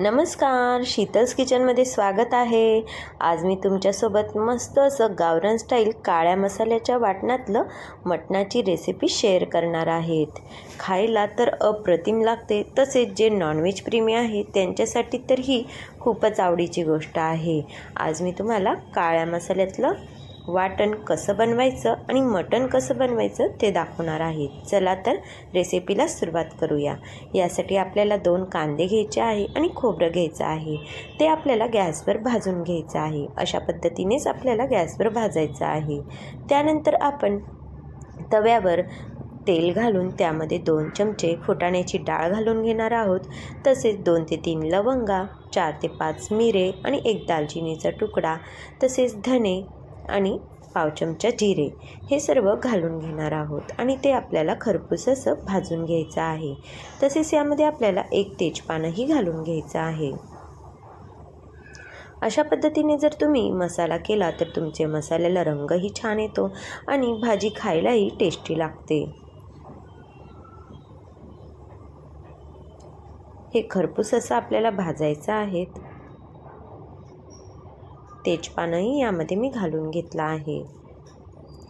नमस्कार शीतल्स किचनमध्ये स्वागत आहे. आज मी तुमच्यासोबत मस्त असं गावरान स्टाईल काळ्या मसाल्याच्या वाटणातलं मटणाची रेसिपी शेअर करणार आहेत. खायला तर अप्रतिम लागते तसेच जे नॉनव्हेज प्रेमी आहे त्यांच्यासाठी तर ही खूपच आवडीची गोष्ट आहे. आज मी तुम्हाला काळ्या मसाल्यातलं वाटण कसं बनवायचं आणि मटण कसं बनवायचं ते दाखवणार आहे चला तर रेसिपीला सुरुवात करूया. यासाठी आपल्याला दोन कांदे घ्यायचे आहे आणि खोबरं घ्यायचं आहे. ते आपल्याला गॅसवर भाजून घ्यायचं आहे. अशा पद्धतीनेच आपल्याला गॅसवर भाजायचं आहे. त्यानंतर आपण तव्यावर तेल घालून त्यामध्ये दोन चमचे फुटाण्याची डाळ घालून घेणार आहोत. तसेच दोन ते तीन लवंगा चार ते पाच मिरे आणि एक दालचिनीचा तुकडा. तसेच धने आणि पाव चमचा जिरे हे सर्व घालून घेणार आहोत आणि ते आपल्याला खरपूस असं भाजून घ्यायचं आहे. तसेच यामध्ये आपल्याला एक तेजपानही घालून घ्यायचं आहे. अशा पद्धतीने जर तुम्ही मसाला केला तर तुमचे मसाल्याला रंगही छान येतो आणि भाजी खायलाही टेस्टी लागते. हे खरपूस असं आपल्याला भाजायचं आहेत तेजपानही यामध्ये मी घालून घेतला आहे.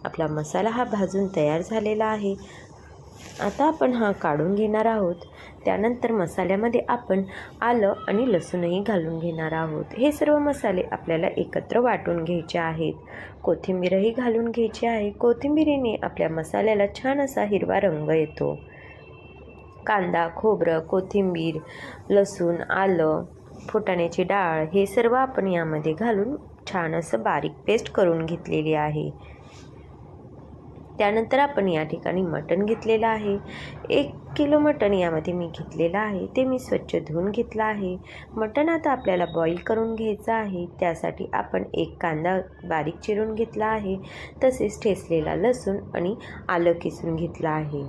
आपला मसाला हा भाजून तयार झालेला आहे. आता आपण हा काढून घेणार आहोत. त्यानंतर मसाल्यामध्ये आपण आलं आणि लसूणही घालून घेणार आहोत. हे सर्व मसाले आपल्याला एकत्र वाटून घ्यायचे आहेत. कोथिंबीरही घालून घ्यायची आहे. कोथिंबीरीने आपल्या मसाल्याला छान असा हिरवा रंग येतो. कांदा खोबरं कोथिंबीर लसूण आलं फुटाण्याची डाळ हे सर्व आपण यामध्ये घालून छान असं बारीक पेस्ट करून घेतलेली आहे. त्यानंतर आपण या ठिकाणी मटण घेतलेलं आहे. एक किलो मटण यामध्ये मी घेतलेलं आहे. ते मी स्वच्छ धुवून घेतलं आहे. मटण आता आपल्याला बॉईल करून घ्यायचं आहे. त्यासाठी आपण एक कांदा बारीक चिरून घेतला आहे. तसेच ठेचलेला लसूण आणि आलं किसून घेतलं आहे.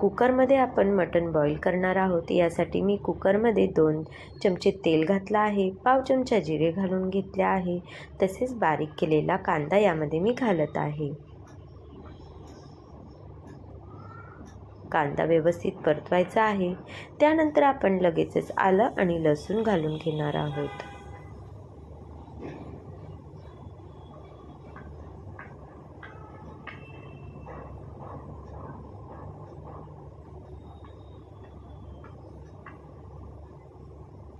कुकरमध्ये आपण मटण बॉईल करणार आहोत. यासाठी मी कुकरमध्ये दोन चमचे तेल घातलं आहे. पाव चमचा जिरे घालून घेतले आहे. तसेच बारीक केलेला कांदा यामध्ये मी घालत आहे. कांदा व्यवस्थित परतवायचा आहे. त्यानंतर आपण लगेचच आलं आणि लसूण घालून घेणार आहोत.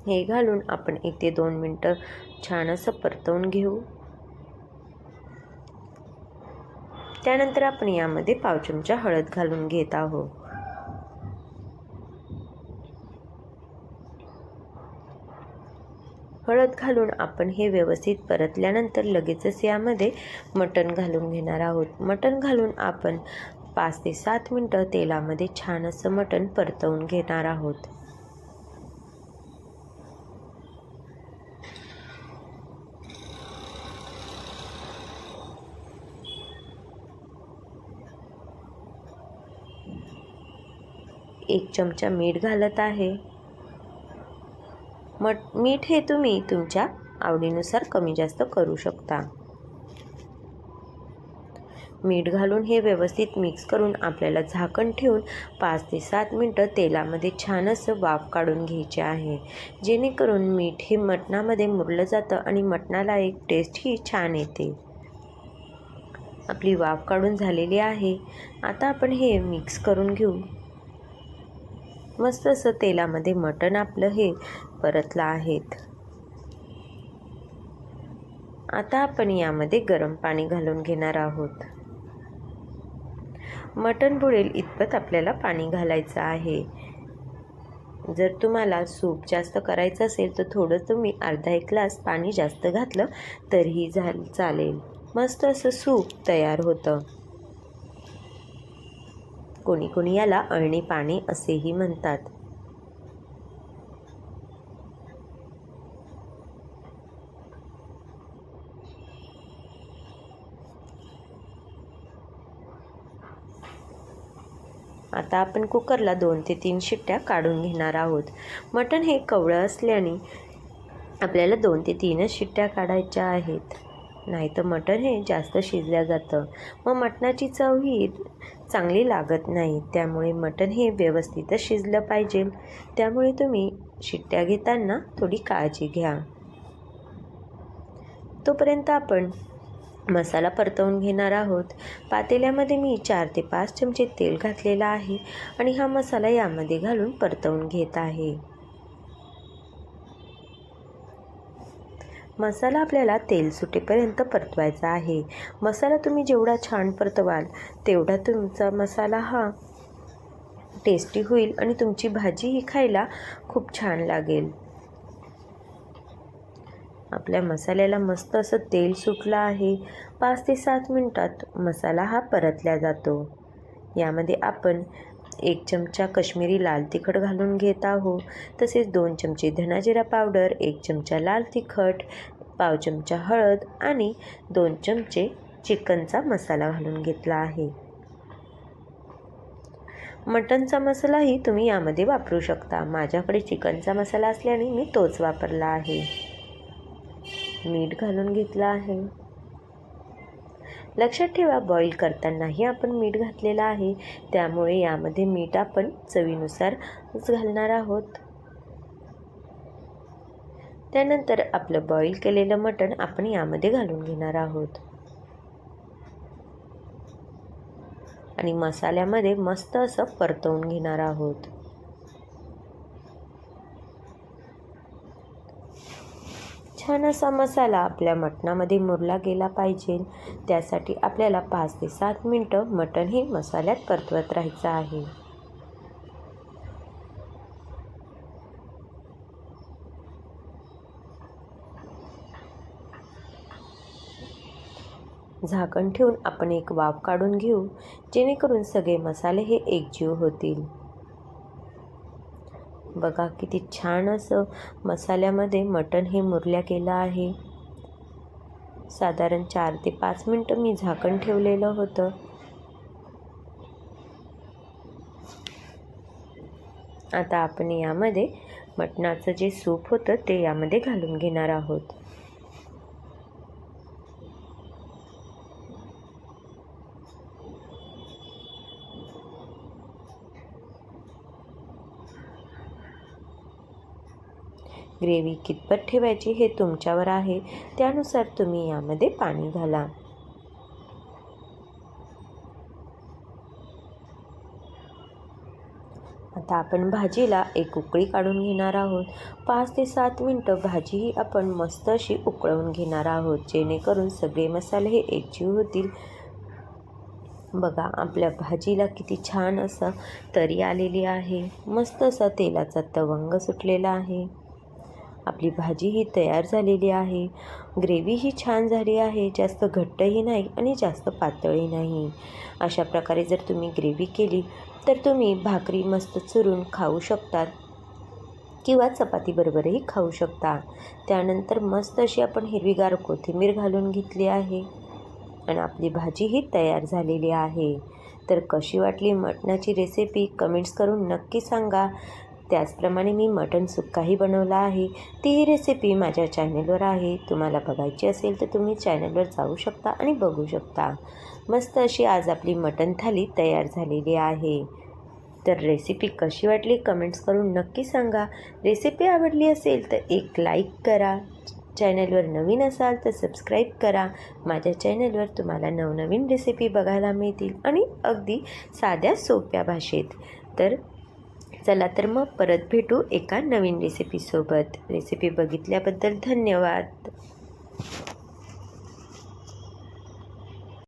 हे घालून आपण एक ते दोन मिनटं छान असं परतवून घेऊ. त्यानंतर आपण यामध्ये पाव चमचा हळद घालून घेत आहोत. हळद घालून आपण हे व्यवस्थित परतल्यानंतर लगेचच यामध्ये मटण घालून घेणार आहोत. मटण घालून आपण पाच ते सात मिनटं तेलामध्ये छान असं मटण परतवून घेणार आहोत. एक चमचा मीठ घालत आहे. मट मीठ हे तुम्ही तुमच्या आवडीनुसार कमी जास्त करू शकता. मीठ घालून हे व्यवस्थित मिक्स करून आपल्याला झाकण ठेवून पाच ते सात मिनटं तेलामध्ये छान असं वाफ काढून घ्यायचे आहे. जेणेकरून मीठ हे मटणामध्ये मुरलं जातं आणि मटणाला एक टेस्टही छान येते. आपली वाफ काढून झालेली आहे. आता आपण हे मिक्स करून घेऊ. मस्त असं तेलामध्ये मटण आपलं हे परतलं आहेत. आता आपण यामध्ये गरम पाणी घालून घेणार आहोत. मटण बुडेल इतपत आपल्याला पाणी घालायचं आहे. जर तुम्हाला सूप जास्त करायचं असेल तर थोडं तुम्ही अर्धा एक ग्लास पाणी जास्त घातलं तरीही झाल चालेल. मस्त असं सूप तयार होतं. कोणी कोणी याला अळणी पाने असेही म्हणतात. आता आपण कुकरला दोन ते तीन शिट्ट्या काढून घेणार आहोत. मटण हे कवळं असल्याने आपल्याला दोन ते तीनच शिट्ट्या काढायच्या आहेत. नाही तर मटण हे जास्त शिजल्या जातं. मग मटणाची चव ही चांगली लागत नाही. त्यामुळे मटण हे व्यवस्थितच शिजलं पाहिजे. त्यामुळे तुम्ही शिट्ट्या घेताना थोडी काळजी घ्या. तोपर्यंत आपण मसाला परतवून घेणार आहोत. पातेल्यामध्ये मी चार ते पाच चमचे तेल घातलेलं आहे आणि हा मसाला यामध्ये घालून परतवून घेत आहे. मसाला आपल्याला तेल सुटेपर्यंत परतवायचा आहे. मसाला तुम्ही जेवढा छान परतवाल तेवढा तुमचा मसाला हा टेस्टी होईल आणि तुमची भाजी ही खायला खूप छान लागेल. आपल्या मसाल्याला मस्त असं तेल सुटलं आहे. पाच ते सात मिनटात मसाला हा परतला जातो. यामध्ये आपण एक चमचा कश्मीरी लाल तिखट घालून घेत आहो तसेच दोन चमचे धनाजिरा पावडर एक चमचा लाल तिखट पाव चमचा हळद आणि दोन चमचे चिकनचा मसाला घालून घेतला आहे. मटनचा मसालाही तुम्ही यामध्ये वापरू शकता. माझ्याकडे चिकनचा मसाला असल्याने मी तोच वापरला आहे. मीठ घालून घेतलं आहे. लक्षात ठेवा बॉईल करतानाही आपण मीठ घातलेलं आहे. त्यामुळे यामध्ये मीठ आपण चवीनुसारच घालणार आहोत. त्यानंतर आपलं बॉईल केलेलं मटण आपण यामध्ये घालून घेणार आहोत. आणि मसाल्यामध्ये मस्त असं परतवून घेणार आहोत. छान असा मसाला आपल्या मटणामध्ये मुरला गेला पाहिजे. त्यासाठी आपल्याला पाच ते सात मिनटं मटण हे मसाल्यात परतवत राहायचं आहे. झाकण ठेवून आपण एक वाफ काढून घेऊ. जेणेकरून सगळे मसाले हे एकजीव होतील. बघा किती छान असं मसाल्यामध्ये मटण हे मुरल्या केलं आहे. साधारण चार ते पाच मिनटं मी झाकण ठेवलेलं होतं. आता आपण यामध्ये मटणाचं जे सूप होतं ते यामध्ये घालून घेणार आहोत. ग्रेव्ही कितपत ठेवायची हे तुमच्यावर आहे त्यानुसार तुम्ही यामध्ये पाणी घाला. आता आपण भाजीला एक उकळी काढून घेणार आहोत. पाच ते सात मिनटं भाजी ही आपण मस्त अशी उकळवून घेणार आहोत जेणेकरून सगळे मसाले हे एकजीव होतील. बघा आपल्या भाजीला किती छान असं तरी आलेली आहे. मस्त असा तेलाचा तवंग सुटलेला आहे. आपली भाजी ही तयार झालेली आहे. ग्रेव्ही ही छान झाली आहे. जास्त घट्टही नाही आणि जास्त पातळही नाही. अशा प्रकारे जर तुम्ही ग्रेव्ही केली तर तुम्ही भाकरी मस्त चुरून खाऊ शकतात किंवा चपातीबरोबरही खाऊ शकता. त्यानंतर मस्त अशी आपण हिरवीगार कोथिंबीर घालून घेतली आहे आणि आपली भाजी ही तयार झालेली आहे. तर कशी वाटली मटणाची रेसिपी कमेंट्स करून नक्की सांगा. त्याचप्रमाणे मी मटण सुक्काही बनवला आहे. तीही रेसिपी माझ्या चॅनलवर आहे. तुम्हाला बघायची असेल तर तुम्ही चॅनलवर जाऊ शकता आणि बघू शकता. मस्त अशी आज आपली मटण थाली तयार झालेली आहे. तर रेसिपी कशी वाटली कमेंट्स करून नक्की सांगा. रेसिपी आवडली असेल तर एक लाईक करा. चॅनलवर नवीन असाल तर सबस्क्राईब करा. माझ्या चॅनलवर तुम्हाला नवनवीन रेसिपी बघायला मिळतील आणि अगदी साध्या सोप्या भाषेत. तर चला तर मग परत भेटू एका नवीन रेसिपीसोबत रेसिपी बघितल्याबद्दल धन्यवाद.